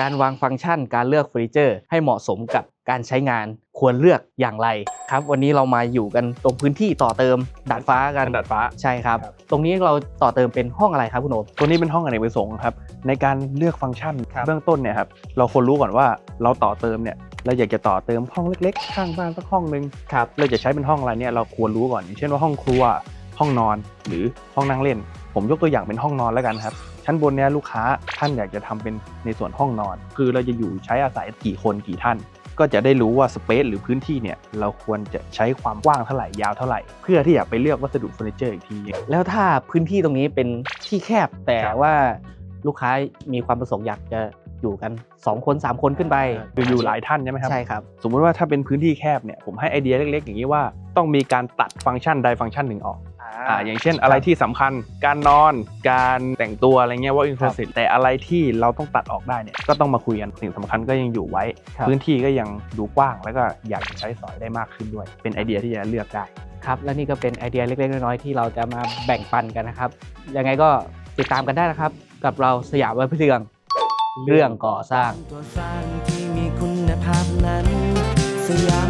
การวางฟังก์ชัน การเลือกเฟอร์นิเจอร์ให้เหมาะสมกับการใช้งานควรเลือกอย่างไรครับ วันนี้เรามาอยู่กันตรงพื้นที่ต่อเติมดาดฟ้ากันดาดฟ้าใช่ครับครับตรงนี้เราต่อเติมเป็นห้องอะไรครับคุณโอมตัวนี้เป็นห้องอเนกประสงค์ครับในการเลือกฟังก์ชันครับเบื้องต้นเนี่ยครับเราควรรู้ก่อนว่าเราต่อเติมเนี่ยเราอยากจะต่อเติมห้องเล็กๆ ข้างบ้านสักห้องนึงครับเราจะใช้เป็นห้องอะไรเนี่ยเราควรรู้ก่อนอย่างเช่นว่าห้องครัวห้องนอนหรือห้องนั่งเล่น ผมยกตัวอย่างเป็นห้องนอนแล้วกันครับ ชั้นบนเนี้ยลูกค้าท่านอยากจะทำเป็นในส่วนห้องนอน คือเราจะอยู่ใช้อาศัยกี่คนกี่ท่าน ก็จะได้รู้ว่าสเปซหรือพื้นที่เนี่ยเราควรจะใช้ความกว้างเท่าไหร่ยาวเท่าไหร่ เพื่อที่จะไปเลือกวัสดุเฟอร์นิเจอร์อีกที แล้วถ้าพื้นที่ตรงนี้เป็นที่แคบแต่ครับว่าลูกค้ามีความประสงค์อยากจะอยู่กัน 2 คน 3 คนขึ้นไปคืออยู่หลายท่านใช่ไหมครับใช่ครับ สมมุติว่าถ้าเป็นพื้นที่แคบเนี่ยผมให้ไอเดียเล็ก ๆ อย่างนี้ว่า ต้องมีการตัดฟังก์ชันใดฟังก์ชันหนึ่งออกอ่าอย่างเช่นอะไรที่สำคัญการนอนการแต่งตัวอะไรเงี้ยว่าอินทรีย์แต่อะไรที่เราต้องตัดออกได้เนี่ยก็ต้องมาคุยกันสิ่งสำคัญก็ยังอยู่ไว้ พื้นที่ก็ยังดูกว้างแล้วก็อยากใช้สอยได้มากขึ้นด้วย เป็นไอเดียที่จะเลือกได้ครับและนี่ก็เป็นไอเดียเล็กๆน้อยๆที่เราจะมาแบ่งปันกันนะครับยังไงก็ติดตามกันได้นะครับ กับเราสยามวิฒนเรืองเรื่องก่อสร้างตัวสร้างที่มีคุณภาพนั้นสยาม